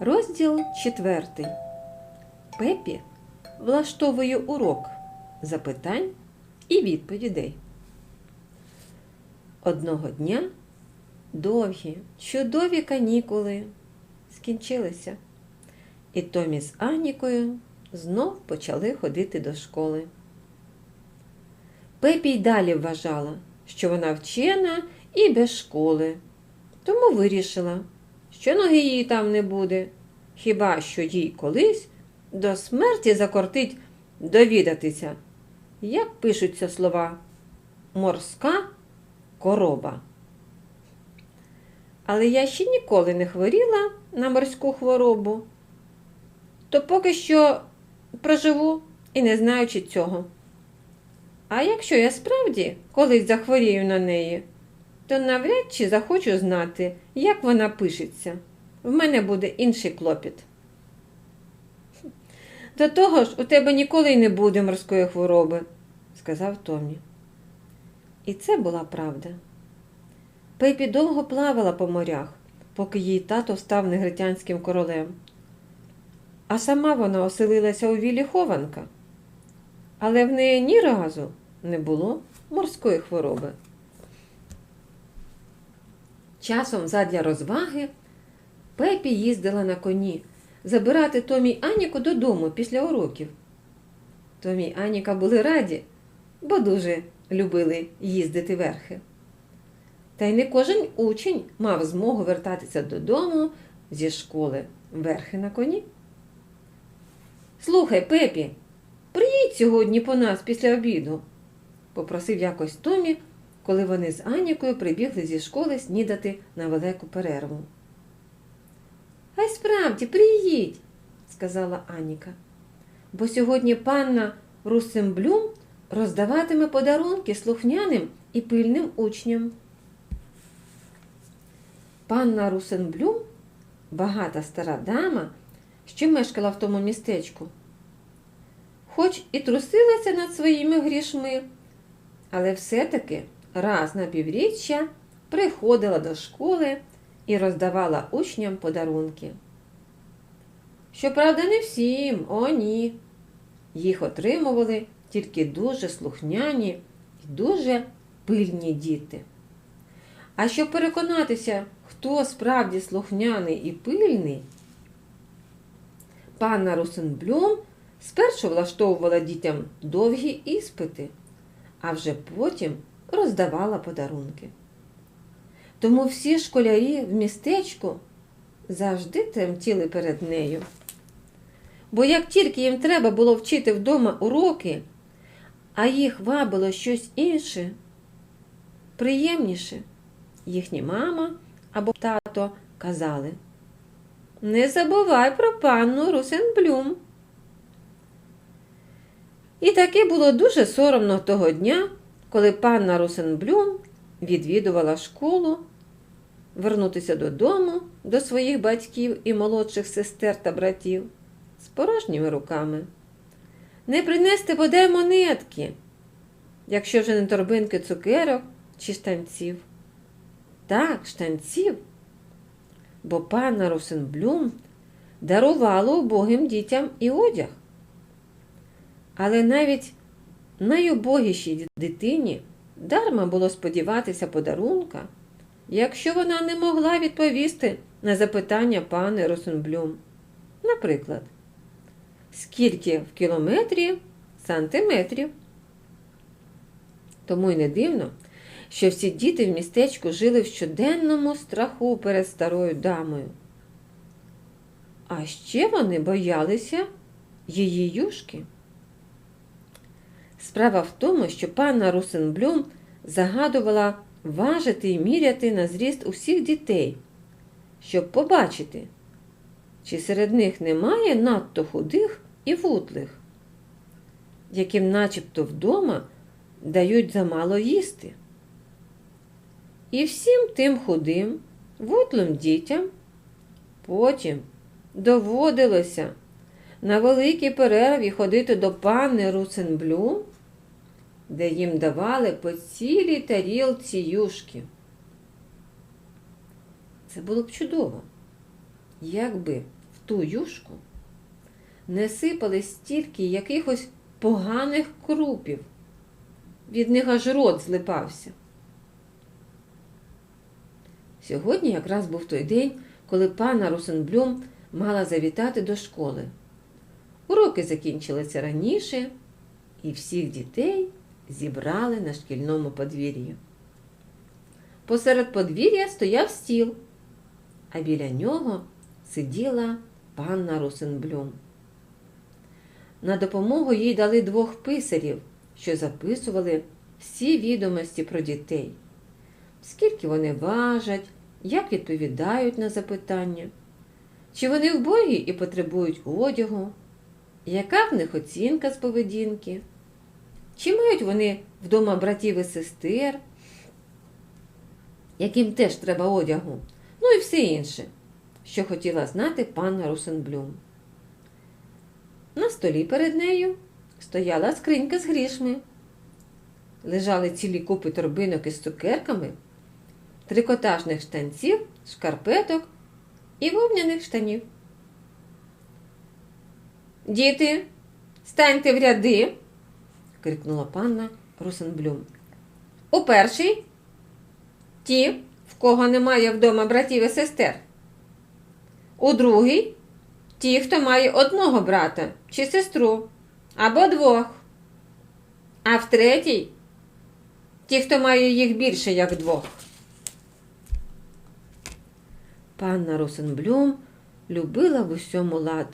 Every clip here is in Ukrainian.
Розділ четвертий. Пепі влаштовує урок запитань і відповідей. Одного дня довгі, чудові канікули скінчилися, і Томі з Анікою знов почали ходити до школи. Пепі й далі вважала, що вона вчена і без школи, тому вирішила, що ноги її там не буде, хіба що їй колись до смерті закортить довідатися, як пишуться слова морська короба. Але я ще ніколи не хворіла на морську хворобу, то поки що проживу і не знаючи цього. А якщо я справді колись захворію на неї, то навряд чи захочу знати, як вона пишеться. В мене буде інший клопіт. До того ж, у тебе ніколи й не буде морської хвороби, сказав Томі. І це була правда. Пепі довго плавала по морях, поки її тато став негритянським королем. А сама вона оселилася у вілі хованка, але в неї ні разу не було морської хвороби. Часом задля розваги Пепі їздила на коні забирати Томі Аніку додому після уроків. Томі Аніка були раді, бо дуже любили їздити верхи. Та й не кожен учень мав змогу вертатися додому зі школи верхи на коні. Слухай, Пепі, приїдь сьогодні по нас після обіду, попросив якось Томі, коли вони з Анікою прибігли зі школи снідати на велику перерву. Ай справді, приїдь, сказала Аніка, бо сьогодні панна Русемблюм роздаватиме подарунки слухняним і пильним учням. Панна Русенблюм, багата стара дама, що мешкала в тому містечку, хоч і трусилася над своїми грішми, але все-таки раз на півріччя приходила до школи і роздавала учням подарунки. Щоправда, не всім, о ні. Їх отримували тільки дуже слухняні і дуже пильні діти. А щоб переконатися, хто справді слухняний і пильний, панна Русенблюм спершу влаштовувала дітям довгі іспити, а вже потім роздавала подарунки. Тому всі школярі в містечку завжди тремтіли перед нею. Бо як тільки їм треба було вчити вдома уроки, а їх вабило щось інше, приємніше, їхні мама або тато казали Не забувай про панну Русенблюм. І таки було дуже соромно того дня, коли панна Русенблюм відвідувала школу, вернутися додому до своїх батьків і молодших сестер та братів з порожніми руками. Не принести бодай монетки, якщо вже не торбинки цукерок чи штанців. Так, штанців. Бо панна Русенблюм дарувала убогим дітям і одяг. Але навіть найубогішій дитині дарма було сподіватися подарунка, якщо вона не могла відповісти на запитання пани Росенблюм. Наприклад, скільки в кілометрі сантиметрів. Тому й не дивно, що всі діти в містечку жили в щоденному страху перед старою дамою. А ще вони боялися її юшки. Справа в тому, що панна Русенблюм загадувала важити і міряти на зріст усіх дітей, щоб побачити, чи серед них немає надто худих і вутлих, яким начебто вдома дають замало їсти. І всім тим худим, вутлим дітям потім доводилося на великій перерві ходити до панни Русенблюм, де їм давали по цілій тарілці юшки. Це було б чудово, якби в ту юшку не сипали стільки якихось поганих крупів. Від них аж рот злипався. Сьогодні якраз був той день, коли пана Русенблюм мала завітати до школи. Уроки закінчилися раніше, і всіх дітей зібрали на шкільному подвір'ї. Посеред подвір'я стояв стіл, а біля нього сиділа панна Русенблюм. На допомогу їй дали двох писарів, що записували всі відомості про дітей, скільки вони важать, як відповідають на запитання, чи вони вбогі і потребують одягу, яка в них оцінка з поведінки, чи мають вони вдома братів і сестер, яким теж треба одягу, ну і все інше, що хотіла знати панна Русенблюм. На столі перед нею стояла скринька з грішми. Лежали цілі купи торбинок із цукерками, трикотажних штанців, шкарпеток і вовняних штанів. Діти, станьте в ряди, крикнула панна Русенблюм. У перший ті, в кого немає вдома братів і сестер. У другий ті, хто має одного брата чи сестру, або двох. А в третій ті, хто має їх більше, як двох. Панна Росенблюм любила в усьому лад.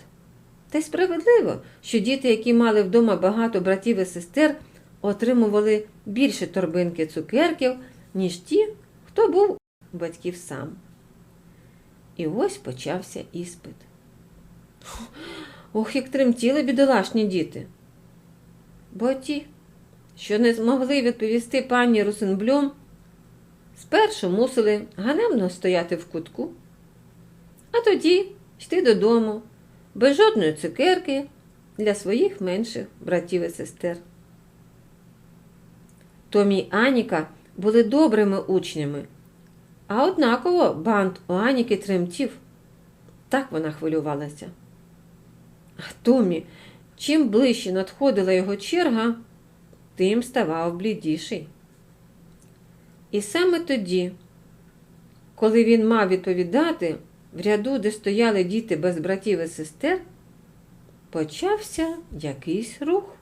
Та й справедливо, що діти, які мали вдома багато братів і сестер, отримували більше торбинки цукерків, ніж ті, хто був у батьків сам. І ось почався іспит. Ох, як тремтіли бідолашні діти. Бо ті, що не змогли відповісти пані Русенблюм, спершу мусили ганебно стояти в кутку, а тоді йти додому без жодної цукерки для своїх менших братів і сестер. Томі й Аніка були добрими учнями, а однаково бант у Аніки тремтів. Так вона хвилювалася. А Томі, чим ближче надходила його черга, тим ставав блідіший. І саме тоді, коли він мав відповідати в ряду, де стояли діти без братів і сестер, почався якийсь рух.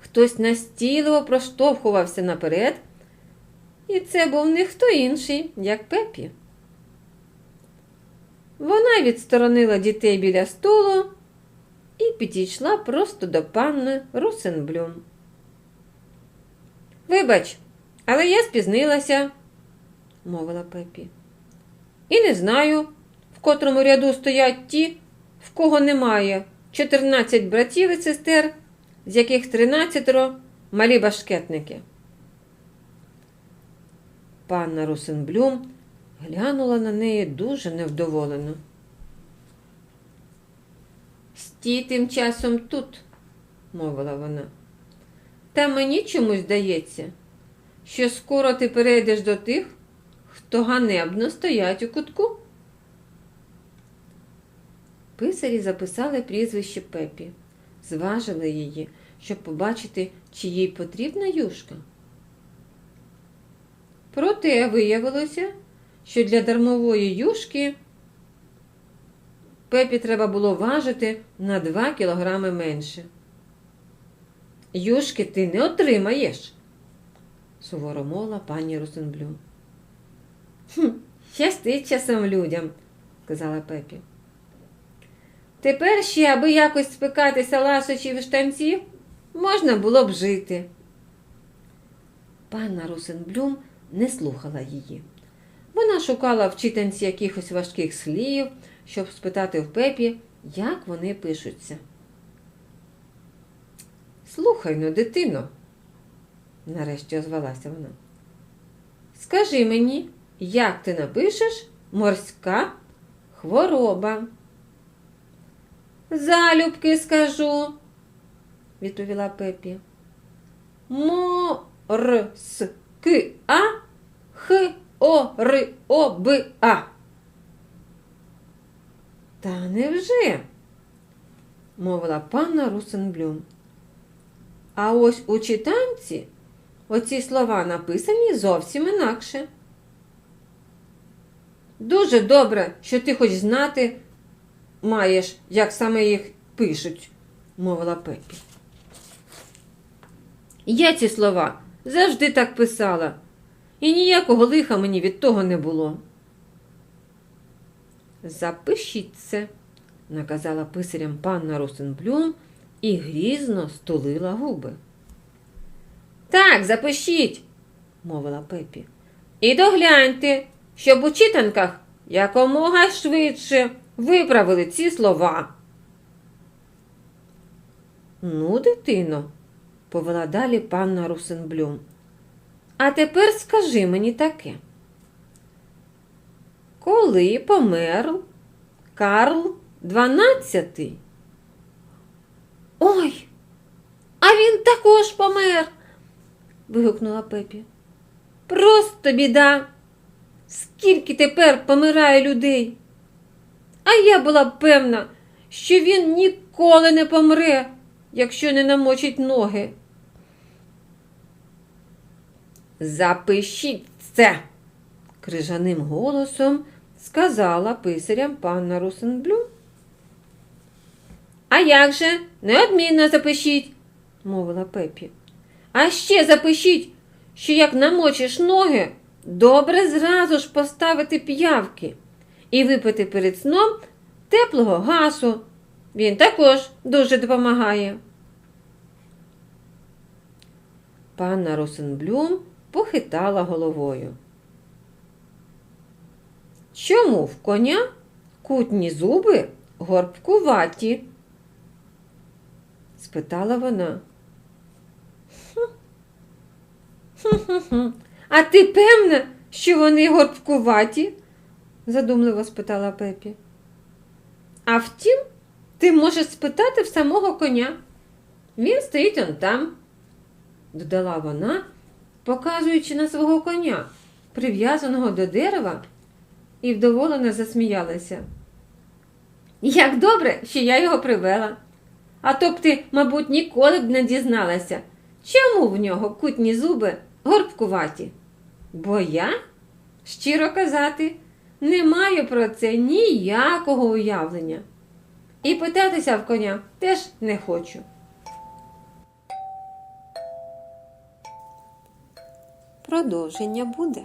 Хтось настійливо проштовхувався наперед, і це був не хто інший, як Пепі. Вона відсторонила дітей біля столу і підійшла просто до панни Русенблюм. Вибач, але я спізнилася, мовила Пепі. І не знаю, в котрому ряду стоять ті, в кого немає 14 братів і сестер, з яких 13 малі башкетники. Панна Русенблюм глянула на неї дуже невдоволено. Стій тим часом тут, мовила вона. Та мені чомусь здається, що скоро ти перейдеш до тих, хто ганебно стоять у кутку. Писарі записали прізвище Пепі, зважили її, щоб побачити, чи їй потрібна юшка. Проте виявилося, що для дармової юшки Пепі треба було важити на 2 кілограми менше. Юшки ти не отримаєш, суворо мовила пані Русенблюм. «Хм, Щастить часом людям, сказала Пепі. Тепер ще, аби якось спекатися ласощів і штанців, можна було б жити. Панна Русенблюм не слухала її. Вона шукала в читанці якихось важких слів, щоб спитати в пепі, як вони пишуться. Слухай ну, дитино, нарешті озвалася вона. Скажи мені, як ти напишеш морська хвороба? Залюбки скажу, відповіла Пепі. Морська х о ри о б а. Та невже? мовила панна Русенблюм. А ось у читанці оці слова написані зовсім інакше. Дуже добре, що ти хоч знати маєш, як саме їх пишуть, мовила Пепі. Я ці слова завжди так писала, і ніякого лиха мені від того не було. Запишіть це, наказала писарям панна Русенблюм і грізно стулила губи. Так, запишіть, мовила Пепі. І догляньте, щоб у читанках якомога швидше виправили ці слова. Ну, дитино, повела далі панна Русенблюм. А тепер скажи мені таке. Коли помер Карл XII? Ой, а він також помер. вигукнула Пепі. Просто біда. Скільки тепер помирає людей? А я була б певна, що він ніколи не помре, якщо не намочить ноги. Запишіть це, крижаним голосом сказала писарям панна Русенблюм. А як же? Неодмінно запишіть, мовила Пепі. А ще запишіть, що як намочиш ноги, добре зразу ж поставити п'явки і випити перед сном теплого гасу. Він також дуже допомагає. Панна Росенблюм похитала головою. Чому в коня кутні зуби горбкуваті? спитала вона. «Хм-хм-хм. А ти певна, що вони горбкуваті? задумливо спитала Пепі. А втім, ти можеш спитати в самого коня. Він стоїть он там, додала вона, показуючи на свого коня, прив'язаного до дерева, і вдоволено засміялася. Як добре, що я його привела. А то б ти, мабуть, ніколи б не дізналася, чому в нього кутні зуби горбкуваті. Бо я, щиро казати, не маю про це ніякого уявлення. І питатися в коня теж не хочу. Продовження буде.